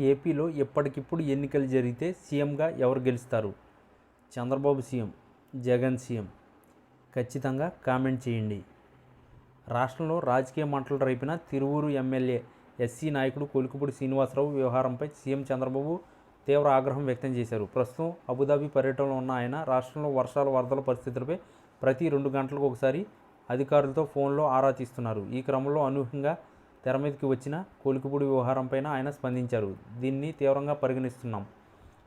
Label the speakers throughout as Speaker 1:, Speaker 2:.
Speaker 1: ఏపీలో ఎప్పటికిప్పుడు ఎన్నికలు జరిగితే సీఎంగా ఎవరు గెలుస్తారు? Chandrababu CM Jagan CM. ఖచ్చితంగా కామెంట్ చేయండి. రాష్ట్రంలో రాజకీయ మంటలు రేపిన తిరువూరు ఎమ్మెల్యే ఎస్సీ నాయకుడు కొలుకుపూడి శ్రీనివాసరావు వ్యవహారంపై సీఎం చంద్రబాబు తీవ్ర ఆగ్రహం వ్యక్తం చేశారు. ప్రస్తుతం అబుదాబి పర్యటనలో ఉన్న ఆయన రాష్ట్రంలో వర్షాలు వరదల పరిస్థితులపై ప్రతి రెండు గంటలకు ఒకసారి అధికారులతో ఫోన్లో ఆరా తీస్తున్నారు. ఈ క్రమంలో అనూహ్యంగా తెర మీదకి వచ్చిన కోలికపూడి వ్యవహారంపైన ఆయన స్పందించారు. దీన్ని తీవ్రంగా పరిగణిస్తున్నాం.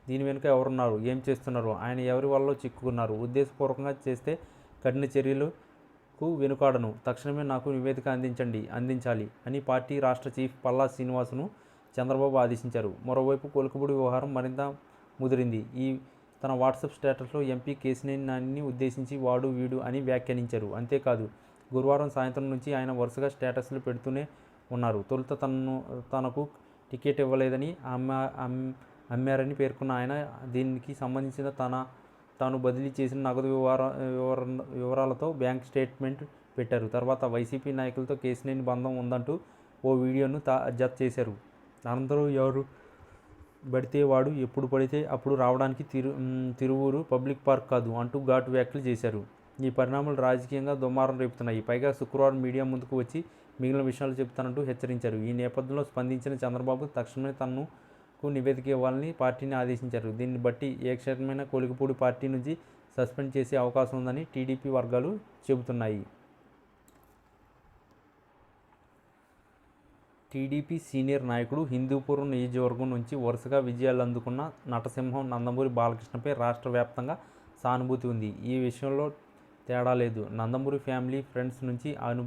Speaker 1: దీని వెనుక ఎవరున్నారు? ఏం చేస్తున్నారు? ఆయన ఎవరి వల్ల చిక్కుకున్నారు? ఉద్దేశపూర్వకంగా చేస్తే కఠిన చర్యలకు వెనుకాడను. తక్షణమే నాకు నివేదిక అందించండి అందించాలి అని పార్టీ రాష్ట్ర చీఫ్ పల్లా శ్రీనివాసును చంద్రబాబు ఆదేశించారు. మరోవైపు కోలికపూడి వ్యవహారం మరింత ముదిరింది. ఈ తన వాట్సాప్ స్టేటస్లో ఎంపీ కేసినేని నాని ఉద్దేశించి వాడు వీడు అని వ్యాఖ్యానించారు. అంతేకాదు గురువారం సాయంత్రం నుంచి ఆయన వరుసగా స్టేటస్లు పెడుతూనే ఉన్నారు. తొలుత తనను తనకు టికెట్ ఇవ్వలేదని అమ్మా అమ్మారని పేర్కొన్న ఆయన దీనికి సంబంధించిన తన తాను బదిలీ చేసిన నగదు వివర వివరాలతో బ్యాంక్ స్టేట్మెంట్ పెట్టారు. తర్వాత వైసీపీ నాయకులతో కేసినేని బంధం ఉందంటూ ఓ వీడియోను తా జత చేశారు. అనంతరం ఎవరు పడితే వాడు ఎప్పుడు పడితే అప్పుడు రావడానికి తిరు తిరువూరు పబ్లిక్ పార్క్ కాదు అంటూ ఘాటు వ్యాఖ్యలు చేశారు. ఈ పరిణామాలు రాజకీయంగా దుమారం రేపుతున్నాయి. పైగా శుక్రవారం మీడియా ముందుకు వచ్చి మిగిలిన విషయాలు చెబుతానంటూ హెచ్చరించారు. ఈ నేపథ్యంలో స్పందించిన చంద్రబాబు తక్షణమే తనకు నివేదిక ఇవ్వాలని పార్టీని ఆదేశించారు. దీన్ని బట్టి ఏ క్షణమైన కొలికపూడి పార్టీ నుంచి సస్పెండ్ చేసే అవకాశం ఉందని టీడీపీ వర్గాలు చెబుతున్నాయి. టీడీపీ సీనియర్ నాయకుడు హిందూపురం నియోజకవర్గం నుంచి వరుసగా విజయాలు అందుకున్న నటసింహం నందమూరి బాలకృష్ణపై రాష్ట్ర వ్యాప్తంగా సానుభూతి ఉంది. ఈ విషయంలో తేడా లేదు. నందమూరి ఫ్యామిలీ ఫ్రెండ్స్ నుంచి అను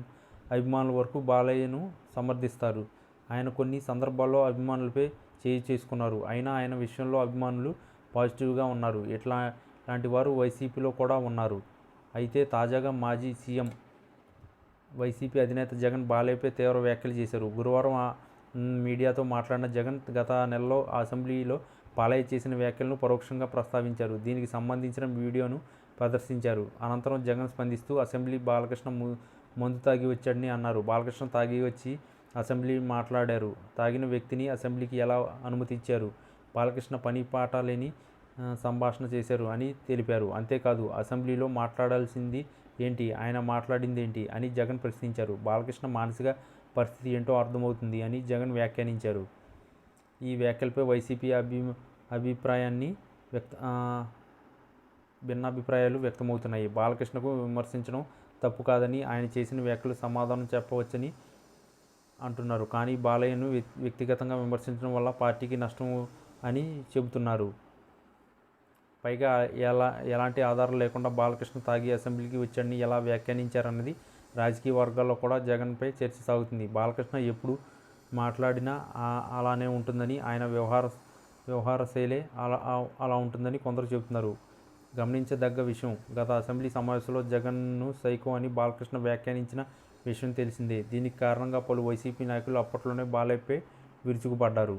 Speaker 1: అభిమానుల వరకు బాలయ్యను సమర్థిస్తారు. ఆయన కొన్ని సందర్భాల్లో అభిమానులపై చేయి చేసుకున్నారు. అయినా ఆయన విషయంలో అభిమానులు పాజిటివ్గా ఉన్నారు. ఇట్లా లాంటి వారు వైసీపీలో కూడా ఉన్నారు. అయితే తాజాగా మాజీ సీఎం వైసీపీ అధినేత జగన్ బాలయ్యపై తీవ్ర వ్యాఖ్యలు చేశారు. గురువారం మీడియాతో మాట్లాడిన జగన్ గత నెలలో అసెంబ్లీలో పాలయ్య చేసిన వ్యాఖ్యలను పరోక్షంగా ప్రస్తావించారు. దీనికి సంబంధించిన వీడియోను ప్రదర్శించారు. అనంతరం జగన్ స్పందిస్తూ అసెంబ్లీ బాలకృష్ణ మందు తాగి వచ్చాడని అన్నారు. బాలకృష్ణ తాగి వచ్చి అసెంబ్లీ మాట్లాడారు. తాగిన వ్యక్తిని అసెంబ్లీకి ఎలా అనుమతి ఇచ్చారు బాలకృష్ణ పని పాట లేని సంభాషణ చేశారు అని తెలిపారు. అంతేకాదు అసెంబ్లీలో మాట్లాడాల్సింది ఏంటి? ఆయన మాట్లాడింది ఏంటి అని జగన్ ప్రశ్నించారు. బాలకృష్ణ మానసిక పరిస్థితి ఏంటో అర్థమవుతుంది అని జగన్ వ్యాఖ్యానించారు. ఈ వ్యాఖ్యలపై వైసీపీ అభి అభిప్రాయాన్ని వ్యక్త భిన్నాభిప్రాయాలు వ్యక్తమవుతున్నాయి. బాలకృష్ణకు విమర్శించడం తప్పు కాదని ఆయన చేసిన వ్యాఖ్యలు సమాధానం చెప్పవచ్చని అంటున్నారు. కానీ బాలయ్యను వ్యక్తిగతంగా విమర్శించడం వల్ల పార్టీకి నష్టం అని చెబుతున్నారు. పైగా ఎలా ఎలాంటి ఆధారం లేకుండా బాలకృష్ణ తాగి అసెంబ్లీకి వచ్చాడని ఎలా వ్యాఖ్యానించారన్నది రాజకీయ వర్గాల్లో కూడా జగన్పై చర్చ సాగుతుంది. బాలకృష్ణ ఎప్పుడు మాట్లాడినా అలానే ఉంటుందని ఆయన వ్యవహార వ్యవహార శైలే అలా అలా ఉంటుందని కొందరు చెబుతున్నారు. గమనించదగ్గ విషయం గత అసెంబ్లీ సమావేశంలో జగన్ను సైకో అని బాలకృష్ణ వ్యాఖ్యానించిన విషయం తెలిసిందే. దీనికి కారణంగా పలు వైసీపీ నాయకులు అప్పట్లోనే బాలయ్యపై విరుచుకుపడ్డారు.